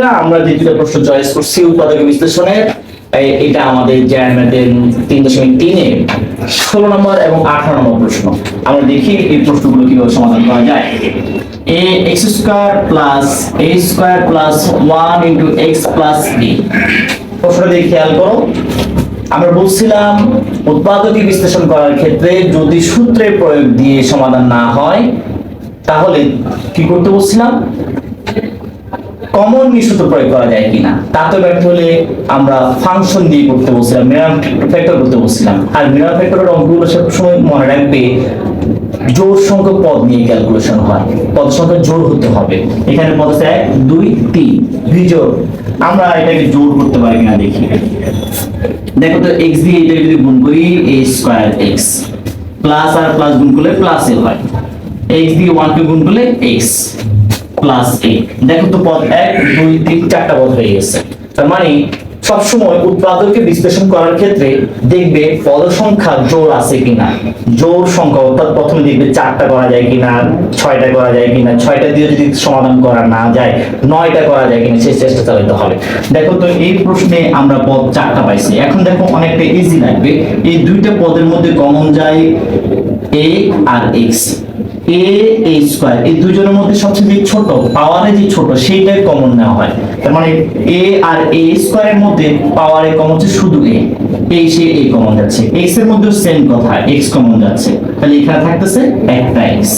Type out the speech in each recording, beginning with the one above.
না, আমরা যে প্রশ্ন চয়েস করছি উৎপাদক বিশ্লেষণের এটা আমাদের তিন দশমিক তিনে ষোলো নম্বর এবং আঠারো নম্বর প্রশ্ন। আমরা দেখি এই প্রশ্নগুলো কীভাবে সমাধান করা যায়। A x square plus a square plus one into x plus b দিয়ে খেয়াল করো। আমরা বলছিলাম উৎপাদকে বিশ্লেষণ করার ক্ষেত্রে যদি সূত্রের প্রয়োগ দিয়ে সমাধান না হয়, তাহলে কি করতে বলছিলাম? কমন সূত্র প্রয়োগ করা যায় কিনা? তাতে ব্যর্থ হলে আমরা ফাংশন দিয়ে করতে বলছিলাম মিরার ফ্যাক্টর করতে বলছিলাম। আর মিরার ফ্যাক্টরের অঙ্কগুলো সব সময় মনে রাখবে জোর সংখ্যক পদ নিয়ে ক্যালকুলেশন হয়। পদ সংখ্যা জোর হতে হবে। এখানে পদ আছে এক, দুই, তিন বিজোড় আমরা এটাকে জোর করতে পারি কিনা দেখি। দেখো তো এক্স দিয়ে এটা যদি গুণ করি এ স্কোয়ার এক্স প্লাস আর প্লাস গুণ করলে প্লাস এ হয়। এক্স দিয়ে ওয়ান কে গুণ করলে এক্স প্লাস এ দেখো তো পদ এক, দুই, তিন, চারটা পদ হয়ে গেছে। তার মানে সবসময় উৎপাদককে বিশ্লেষণ করার ক্ষেত্রে দেখবে পদ সংখ্যা জোর আছে কিনা। জোর সংখ্যা অর্থাৎ প্রথমে দেখবে চারটা করা যায় কিনা, ছয়টা করা যায় কিনা, ছয়টা দিয়ে যদি সমাধান করা না যায়, নয়টা করা যায় কিনা, সেই চেষ্টা চালাতে হবে। দেখো তো এই প্রশ্নে আমরা পদ চারটা পাইছি। এখন দেখো অনেকটা ইজি লাগবে। এই দুইটা পদের মধ্যে কমন যায় এ আর এক্স এ এ স্কোয়ার এই দুজনের মধ্যে সবচেয়ে ছোট পাওয়ারে যে ছোট, সেইটাই কমন নেওয়া হয়। তার মানে এ আর এ স্কোয়ারের মধ্যে পাওয়ারে কমন হচ্ছে শুধু এ এই সে এ কমন যাচ্ছে। এক্সের মধ্যে সেম কথা এক্স কমন যাচ্ছে। তাহলে এখানে থাকতেছে একটা x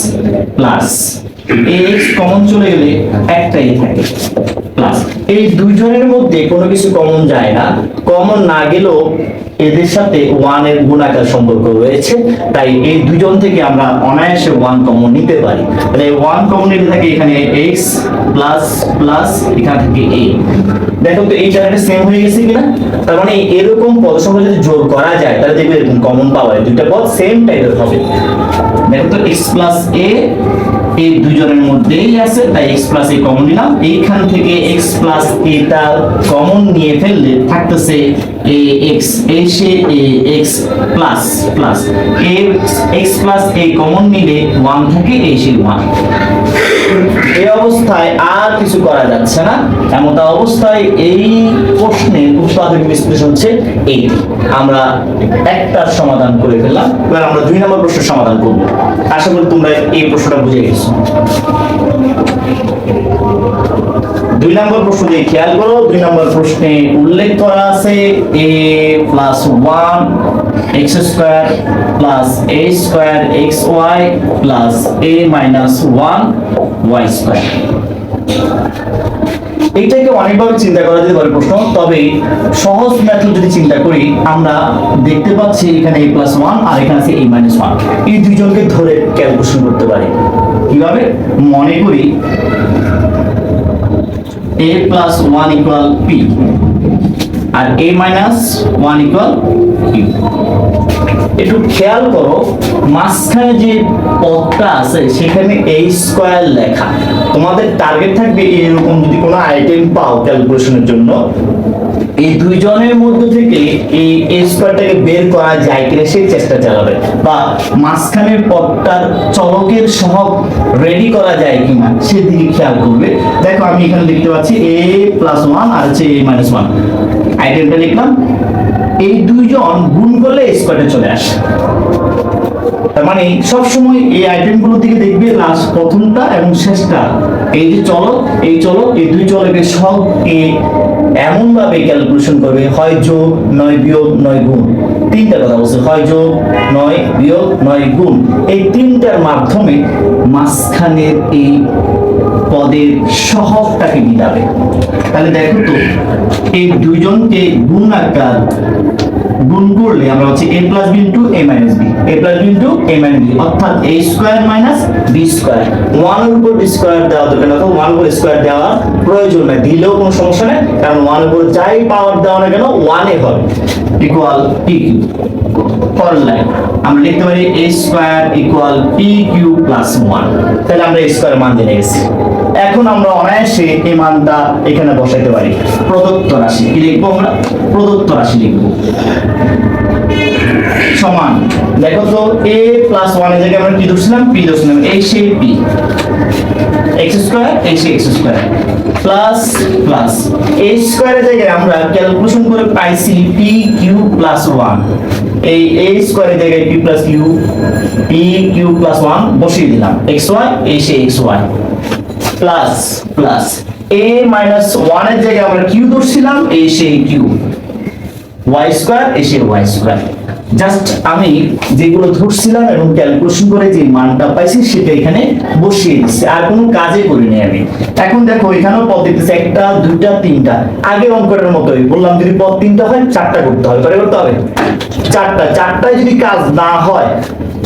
plus a x common চলে গেলে একটাই থাকে। এই দুইজনের মধ্যে কোনো কিছু কমন যায় না। কমন না গেলেও এদের সাথে ওয়ানের গুণাকার সম্পর্ক রয়েছে। তাই এই দুজন থেকে আমরা অনায়াসে ওয়ান কমন নিতে পারি। তাহলে ওয়ান কমন নিতে থাকে এখানে এক্স প্লাস প্লাস এখানে থাকে এ দেখো তো এই জায়গাটা সেম হয়ে গেছে কিনা? তার মানে এরকম পদ সংখ্যা যদি জোর করা যায়, তাহলে দেখবে এরকম কমন পাওয়া যায়। দুইটা পদ সেম টাইপের হবে। দেখো তো এক্স প্লাস এ এই দুজনের মধ্যেই আছে, তাই এক্স প্লাস এ কমন নিলাম। এইখান থেকে এক্স প্লাস এটা কমন নিয়ে ফেললে থাকতেছে এ এক্স এসে a x plus plus a x plus a common নিলে ওয়ান থাকে এসে ওয়ান এই অবস্থায় আর কিছু করা যাচ্ছে না। এমন অবস্থায় এই প্রশ্নের উৎপাদক বিশ্লেষণ হচ্ছে এই। আমরা একটার সমাধান করে ফেললাম, এবার আমরা দুই নম্বর প্রশ্নের সমাধান করব। আশা করি তোমরা এই প্রশ্নটা বুঝে গেছো। দুই নম্বর প্রশ্ন দিয়ে খেয়াল করো, দুই নম্বর প্রশ্নে উল্লেখ করা আছে a plus one x square plus a square x y plus a minus one y square এইটাকে অনেকভাবে চিন্তা করা যেতে পারে প্রশ্ন, তবে সহজ মেথড যদি চিন্তা করি, আমরা দেখতে পাচ্ছি এখানে এ প্লাস ওয়ান আর এখানে আছে এ মাইনাস ওয়ান এই দুইজনকে ধরে ক্যালকুলেশন করতে পারি। কীভাবে? মনে করি a plus 1 equal p. R a minus 1 equal q. একটু খেয়াল করো, মাঝখানে যে পদটা আছে, সেখানে a স্কয়ার লেখা। তোমাদের টার্গেট থাকবে এরকম যদি কোনো আইটেম পাও ক্যালকুলেশনের জন্য। এই দুইজনের মধ্যে থেকে এই স্কোয়ারটাকে বের করা যায় কিনা সেই চেষ্টা চালাবে বা মাঝখানের পদটার চলকের সহগ রেডি করা যায় কিনা সে সেদিকে খেয়াল করবে। দেখো, আমি এখানে দেখতে পাচ্ছি এ প্লাস ওয়ান আর হচ্ছে এ মাইনাস ওয়ান আইটেমটা লিখলাম। এই দুইজন গুণ করলে স্কোয়ারে চলে আসে। তার মানে সবসময় এই আইটেমগুলোর দিকে দেখবে লাস্ট, প্রথমটা এবং শেষটা। এই যে চলক এই চলক এই দুই চলকের সব এমন ভাবে ক্যালকুলেশন করবে, হয় যোগ, নয় বিয়োগ, নয় গুণ। তিনটা কথা বলছে, হয় যোগ, নয় বিয়োগ, নয় গুণ। এই তিনটার মাধ্যমে মাঝখানের এই পদের সহগটাকে মিলাবে। তাহলে দেখো তো, এই দুইজনকে গুণ আকার গুণ করলে আমরা হচ্ছে a plus b into a minus b a plus b into a minus b অর্থাৎ a square minus b square ওয়ানের উপর স্কোয়ার দেওয়া দরকার না ওয়ান উপর স্কোয়ার দেওয়া প্রয়োজন নাই, দিলেও কোনো সমস্যা নেই, কারণ ওয়ান উপর যাই পাওয়ার দেওয়া না কেন ওয়ানে হবে ইকুয়াল পি কিউ করলাম আমরা লিখতে পারি a square equal p q plus one তাহলে আমরা স্কোয়ার মান জেনে গেছি। এখন আমরা অনায়াসে এই মানটা এখানে বসাইতে পারি। প্রদত্ত রাশি কি লিখব আমরা? প্রদত্ত রাশি লিখব। সমান। দেখো তো, a প্লাস ওয়ানের জায়গায় আমরা কি ধরছিলাম? P ধরছিলাম। এই সেই p এক্স স্কোয়ার এসে x square plus plus a স্কোয়ারের জায়গায় আমরা ক্যালকুলেশন করে পাইছি পি কিউ প্লাস ওয়ান এই এ স্কোয়ারের জায়গায় p plus q p q plus one বসিয়ে দিলাম। এক্স ওয়াই এই এসে x y plus plus a minus ওয়ানের জায়গায় আমরা কিউ ধরছিলাম এ সে কিউ ওয়াই স্কোয়ার এসে ওয়াই স্কোয়ার জাস্ট আমি যেগুলো ধরছিলাম এবং ক্যালকুলেশন করে যে মানটা পাইছি সেটা এখানে বসিয়ে দিচ্ছি। আর কোনো কাজে করিনি আমি। এখন দেখো, এখানেও পদ দিতেছে একটা, দুইটা, তিনটা। আগের অঙ্কটার মতোই বললাম, যদি পদ তিনটা হয়, চারটা করতে হবে। কয়টা করতে হবে? চারটা। চারটায় যদি কাজ না হয়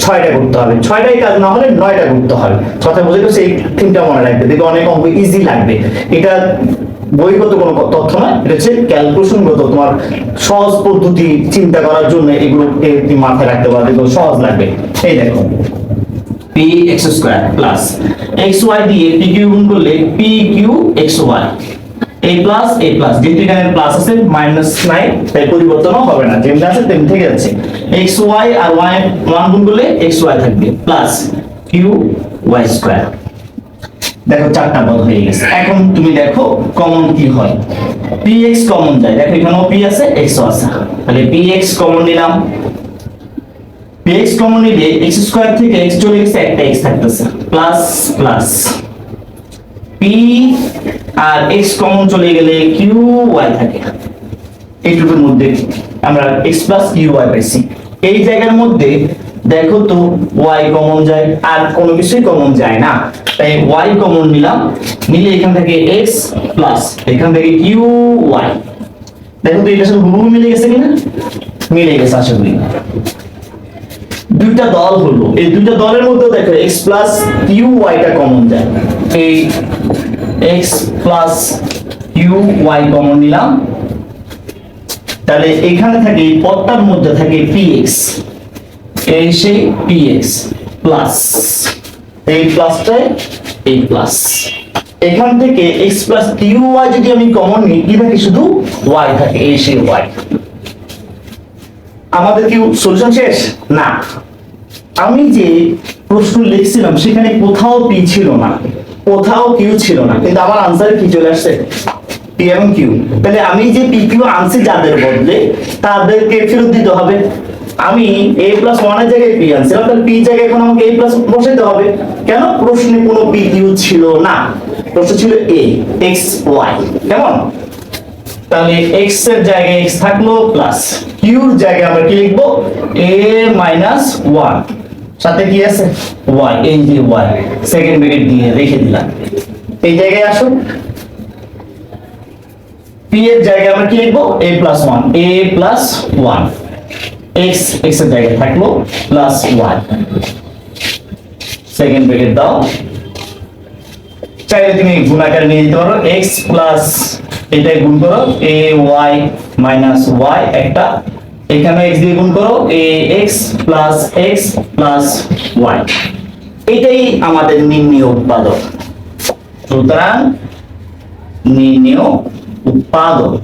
ছয়টা করতে হবে। ছয়টায় কাজ না হলে নয়টা করতে হবে। কথা বুঝে গেছে, এই তিনটা মনে রাখবে। দেখবে অনেক অঙ্ক ইজি লাগবে। এটা বইগত কোনো তথ্য নয়, এটা হচ্ছে ক্যালকুলেশনগত তোমার সহজ পদ্ধতি চিন্তা করার জন্য এগুলো মাথায় রাখতে পারবে এগুলো সহজ লাগবে। এই দেখো। P x square plus y দিয়ে পি কিউ গুণ করলে p q x y a plus a plus যেহেতু এখানে প্লাস আছে মাইনাস নাই, তাই পরিবর্তনও হবে না। যেমনি আছে, তেমনি থেকে যাচ্ছে। এক্স ওয়াই আর ওয়াই ওয়ান গুণ করলে এক্স ওয়াই থাকবে। প্লাস কিউ ওয়াই স্কোয়ার দেখো, চারটা পদ হয়ে গেছে। এখন তুমি দেখো কমন কি হয়? পি এক্স কমন যায়। দেখো, এখানেও পি আছে এক্স আছে। তাহলে পি এক্স কমন নিলাম। পি এক্স কমন নিলে এক্স স্কোয়ার থেকে এক্স চলে গেছে, একটা এক্স থাকতেছে। প্লাস প্লাস পি আর এক্স কমন চলে গেলে কিউ ওয়াই থাকে। এইটুকুর মধ্যে আমরা এক্স প্লাস কিউ ওয়াই পাইছি। এই জায়গার মধ্যে দেখো তো ওয়াই কমন যায় আর কোনো কিছুই কমন যায় না। তাই ওয়াই কমন নিলাম। নিলে এখান থেকে এক্স প্লাস এখান থেকে কিউ ওয়াই দেখো তো এটা সাথে হুবহু মিলে গেছে কিনা? মিলে গেছে আশা করি। দুইটা দল হলো। এই দুইটা দলের মধ্যে দেখো এক্স প্লাস কিউ ওয়াইটা কমন যায়। এই x plus q y common নিলাম। তাহলে এখানে থাকে পদটার মধ্যে থাকে px এই সেই px প্লাস এই প্লাসটায় এই প্লাস এখান থেকে x প্লাস কিউ ওয়াই যদি আমি কমন নিই কি থাকে শুধু y থাকে, এই সেই y আমাদের কি সলিউশন শেষ? না। আমি যে প্রশ্ন লিখছিলাম, সেখানে কোথাও পি ছিল না। কোথাও কিউ ছিল না। কিন্তু আমার আনসারে কি চলে আসছে? পি এবং কিউ তাহলে আমি যে পি কিউ আনছি যাদের বদলে, তাদেরকে ফেরত দিতে হবে। আমি এ প্লাস ওয়ানের জায়গায় পি আনছিলাম, তাহলে পি জায়গায় এখন আমাকে এ প্লাস বসাইতে হবে। কেন? প্রশ্নে কোনো পি কিউ ছিল না। প্রশ্ন ছিল এ এক্স ওয়াই কেমন? তাহলে x এর জায়গায় x থাকল প্লাস এর জায়গায় আমরা কি লিখব? A মাইনাস 1 সাথে কি আছে? Y এই যে y সেকেন্ড ব্র্যাকেট দিয়ে রেখে দিলাম। এই জায়গায় আসো p এর জায়গায় আমরা কি লিখব? A plus 1 a plus 1 x x এর জায়গায় থাকল প্লাস y সেকেন্ড ব্র্যাকেট দাও। চাইলে তুমি গুণাকারে নিয়ে যেতে পারো। X প্লাস এটাই গুণ করো। A y মাইনাস y একটা এখানে x দিয়ে গুণ করো a x y এটাই আমাদের নির্ণয় উৎপাদক। সুতরাং নির্ণয় উৎপাদক।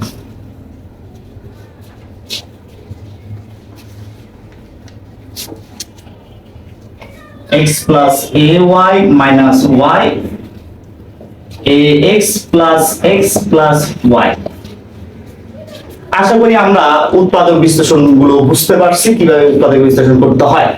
x plus ay minus y ax plus x plus y আশা করি আমরা উৎপাদক বিশ্লেষণগুলো বুঝতে পারছি, কীভাবে উৎপাদক বিশ্লেষণ করতে হয়।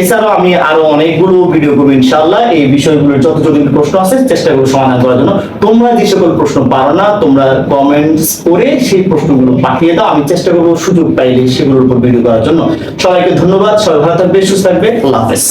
এছাড়াও আমি আরও অনেকগুলো ভিডিও করব ইনশাল্লাহ এই বিষয়গুলোর যত জটিল প্রশ্ন আছে, চেষ্টা করব সমাধান করার জন্য। তোমরা যে সকল প্রশ্ন পারো না, তোমরা কমেন্টস করে সেই প্রশ্নগুলো পাঠিয়ে দাও। আমি চেষ্টা করব সুযোগ পাইলে সেগুলোর উপর ভিডিও করার জন্য। সবাইকে ধন্যবাদ, সবাই ভালো থাকবে, সুস্থ থাকবে। আল্লাহ হাফেজ।